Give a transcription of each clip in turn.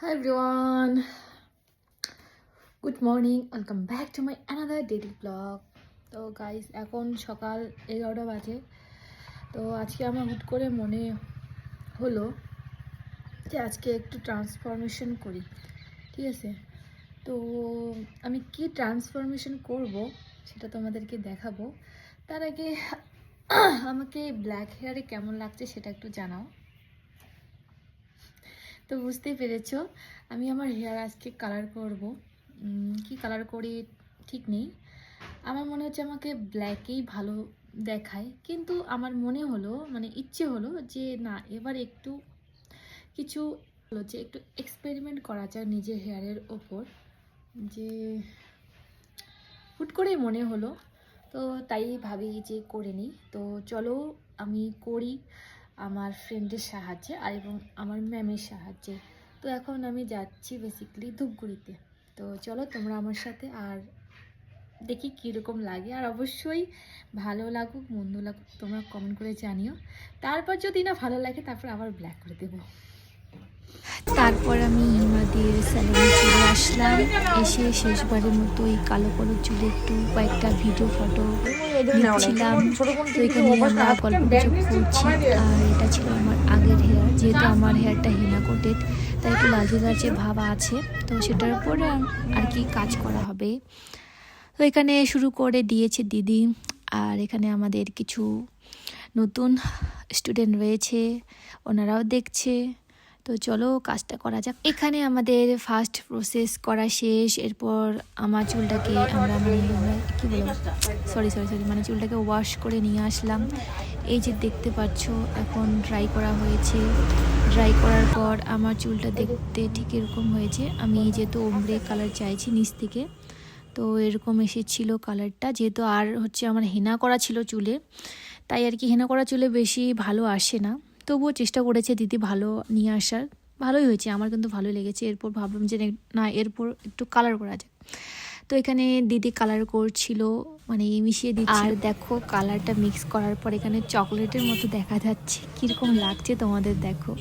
Hi everyone. Good morning welcome back to my another daily blog তো guys এখন সকাল এগারোটা বাজে। তো আজকে আমার হুট করে মনে হলো যে আজকে একটু ট্রান্সফরমেশন করি। ঠিক আছে? তো আমি কি ট্রান্সফরমেশন করব সেটা তোমাদেরকে দেখাবো। তার আগে আমাকে ব্ল্যাক হেয়ারে কেমন লাগছে সেটা একটু জানাও। তো বুঝতেই পেরেছ। আমি আমার হেয়ার আজকে কালার করব। কি কালার করি ঠিক নেই। আমার মনে হচ্ছে আমাকে ব্ল্যাকেই ভালো দেখায়। কিন্তু আমার মনে হলো মানে ইচ্ছে হলো যে না, এবার একটু কিছু হলো যে একটু এক্সপেরিমেন্ট করা যায় নিজের হেয়ারের ওপর। যে হুট করেই মনে হলো, তো তাই ভাবি যে করে নিই। তো চলো আমি করি। আমার ফ্রেন্ডের সাহায্যে আর এবং আমার ম্যামের সাহায্যে। তো এখন আমি যাচ্ছি বেসিক্যালি ধূপগুড়িতে। তো চলো তোমরা আমার সাথে আর দেখি কীরকম লাগে। আর অবশ্যই ভালো লাগুক, মন্দ লাগুক, তোমরা কমেন্ট করে জানিও। তারপর যদি না ভালো লাগে, তারপর আবার ব্ল্যাক করে দেবো। তারপর আমি হিমাদির স্যালনে চলে আসলাম। এসে শেষবারের মতো এই কালো কালো চুলে একটু কয়েকটা ভিডিও ফটো নিচ্ছিলাম তো এখানে আমরা গল্প করছি। আর এটা ছিল আমার আগের হেয়ার যেহেতু আমার হেয়ারটা হেনা কোটেড তাই একটু লালচে লালচে ভাব আছে। তো সেটার উপরে আর কি কাজ করা হবে। তো এখানে শুরু করে দিয়েছে দিদি। আর এখানে আমাদের কিছু নতুন স্টুডেন্ট রয়েছে, ওনারাও দেখছে। তো চলো কাজটা করা যাক। এখানে আমাদের ফার্স্ট প্রসেস করা শেষ। এরপর আমার চুলটাকে আমরা মানে কী বলব? সরি সরি সরি মানে চুলটাকে ওয়াশ করে নিয়ে আসলাম। এই যে দেখতে পাচ্ছ, এখন ড্রাই করা হয়েছে। ড্রাই করার পর আমার চুলটা দেখতে ঠিক এরকম হয়েছে। আমি যেহেতু ওমব্রে কালার চাইছি নিচ থেকে, তো এরকম এসেছিল কালারটা যেহেতু আর হচ্ছে আমার হেনা করা ছিল চুলে, তাই আর কি হেনা করা চুলে বেশি ভালো আসে না। তবুও চেষ্টা করেছে দিদি ভালো নিয়ে আসার। ভালোই হয়েছে, আমার কিন্তু ভালোই লেগেছে। এরপর ভাবলাম যে না এরপর একটু কালার করা যায় তো এখানে দিদি কালার করছিল মানে মিশিয়ে দিচ্ছে আর দেখো কালারটা মিক্স করার পর এখানে চকলেটের মতো দেখা যাচ্ছে। কীরকম লাগছে তোমাদের দেখো।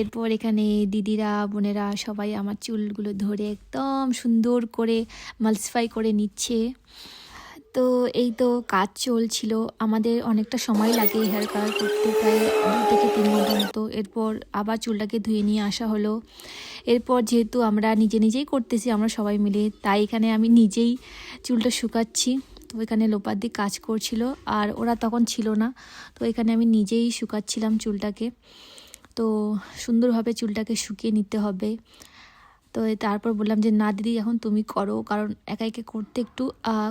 এরপর এখানে দিদিরা, বোনেরা সবাই আমার চুলগুলো ধরে একদম সুন্দর করে মালসিফাই করে নিচ্ছে। তো এই তো কাজ চলছিল। আমাদের অনেকটা সময় লাগে হেয়ার কালার করতে, প্রায় দু থেকে তিন ঘণ্টার মতো। এরপর আবার চুলটাকে ধুয়ে নিয়ে আসা হলো। এরপর যেহেতু আমরা নিজে নিজেই করতেছি, আমরা সবাই মিলে, তাই এখানে আমি নিজেই চুলটা শুকাচ্ছি। তো এখানে লোপার দিয়ে কাজ করছিল, আর ওরা তখন ছিল না। তো এখানে আমি নিজেই শুকাচ্ছিলাম চুলটাকে। তো সুন্দরভাবে চুলটাকে শুকিয়ে নিতে হবে। তো তারপর বললাম যে, না দিদি, এখন তুমি করো। কারণ একা একে করতে একটু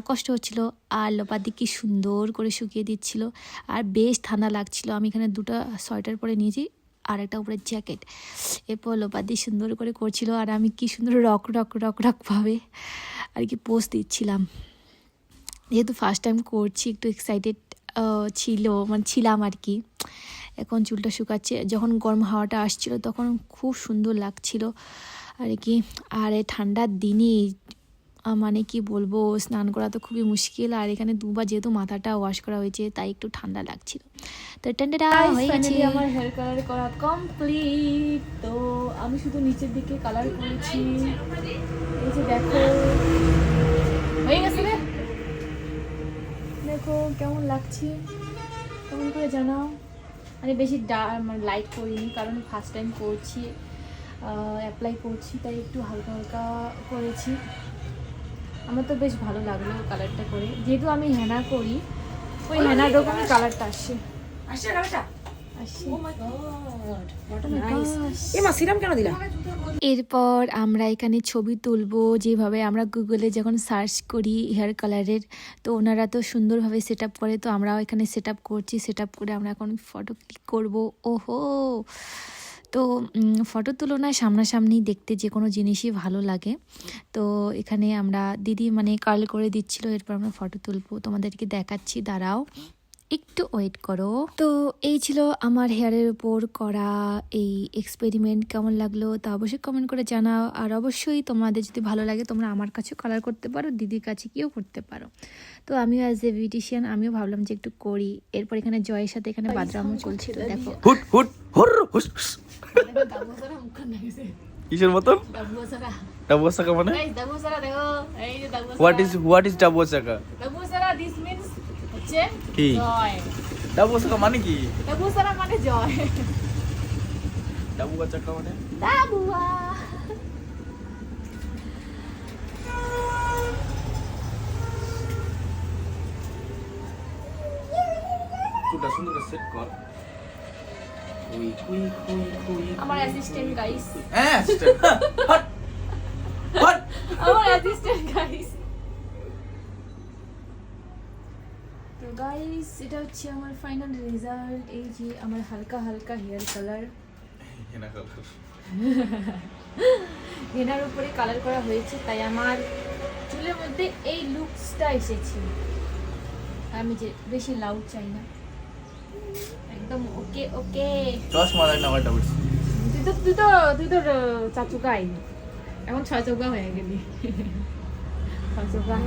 কষ্ট হচ্ছিল। আর লোপাদি কি সুন্দর করে শুকিয়ে দিচ্ছিল। আর বেশ ঠান্ডা লাগছিল। আমি এখানে দুটো সোয়েটার পরে নিয়েছি আর একটা উপরে জ্যাকেট। এরপর লোপাদি সুন্দর করে করছিল আর আমি কি সুন্দর রক রক রক রকভাবে আর কি পোস্ট দিচ্ছিলাম। যেহেতু ফার্স্ট টাইম করছি, একটু এক্সাইটেড ছিল মানে ছিলাম আর কি। এখন চুলটা শুকাচ্ছে। যখন গরম হাওয়াটা আসছিল, তখন খুব সুন্দর লাগছিল। আর কি আর ঠান্ডার দিনে মানে কি বলব স্নান করা তো খুবই মুশকিল আর এখানে দুবার যেহেতু মাথাটা ওয়াশ করা হয়েছে তাই একটু ঠান্ডা লাগছিল। তো ঠান্ডাটা হয়ে গেছে। আমার হেয়ার কালার করা কমপ্লিট তো আমি শুধু নিচের দিকে কালার করেছি। এই যে দেখো হয়ে গেছে রে। দেখো কেমন লাগছে কেমন করে জানাও। আমি বেশি ডা মানে লাইট করিনি কারণ ফার্স্ট টাইম করছি। অ্যাপ্লাই করছি তাই একটু হালকা হালকা করেছি। আমার তো বেশ ভালো লাগল কালারটা করে। যেহেতু আমি হেনা করি ওই হেনার রকমই কালারটা আসছে কালারটা Oh দিলা? এরপর আমরা এখানে ছবি তুলবো যেভাবে আমরা গুগলে যখন সার্চ করি হেয়ার কালারের তো ওনারা তো সুন্দরভাবে সেট আপ করে তো আমরাও এখানে সেট আপ করছি। সেট আপ করে আমরা এখন ফটো ক্লিক করব। ওহো! তো ফটো তুলনায় সামনাসামনি দেখতে যে কোনো জিনিসই ভালো লাগে। তো, এখানে আমরা দিদি মানে কার্ল করে দিচ্ছিল, এরপর আমরা ফটো তুলবো। তোমাদেরকে দেখাচ্ছি, দাঁড়াও। একটু ওয়েট করো। তো এই ছিল আমার হেয়ারের উপর করা এই এক্সপেরিমেন্ট কেমন লাগল তা অবশ্যই কমেন্ট করে জানাও। আর অবশ্যই তোমাদের যদি ভালো লাগে তোমরা আমার কাছেও কালার করতে পারো দিদির কাছে গিয়েও করতে পারো। তো আমিও অ্যাজ এ বিউটিশিয়ান আমিও ভাবলাম যে একটু করি। এরপর এখানে জয়ের সাথে এখানে বাদরামও চলছিল দেখো। হুট হুট হুর হুস হুস। কিসের মতন? ডাব্বু সারা ডাবু চাকা মানে? গাইস ডাব্বু সারা দেখো এই যে Dabbu what is what is Dabu চাকা ডাব্বু সারা দিস মিন্স হচ্ছে কি? জয়। ডাবু চাকা মানে কি? ডাব্বু সারা মানে জয়। ডাবু চাকা মানে? ডাবুয়া। চুলটা সুন্দর সেট কর। আমার অ্যাসিস্ট্যান্ট গাইস হ্যাঁ হট আমার অ্যাসিস্ট্যান্ট গাইস গাইস এটা হচ্ছে আমার ফাইনাল রেজাল্ট এই যে আমার হালকা হালকা হেয়ার কালার হেনা কালার হেনার উপরে কালার করা হয়েছে তাই আমার চুলের মধ্যে এই লুকসটা এসেছে। আমি যে বেশি লাউড চাই না। একদম ওকে ওকে চশমা লাগাই না আমার ডাবু তুই তো তুই তো তুই তো চাচুকাই। এখন ছয় চৌকা হয়ে গেলি। ছয় চৌকা।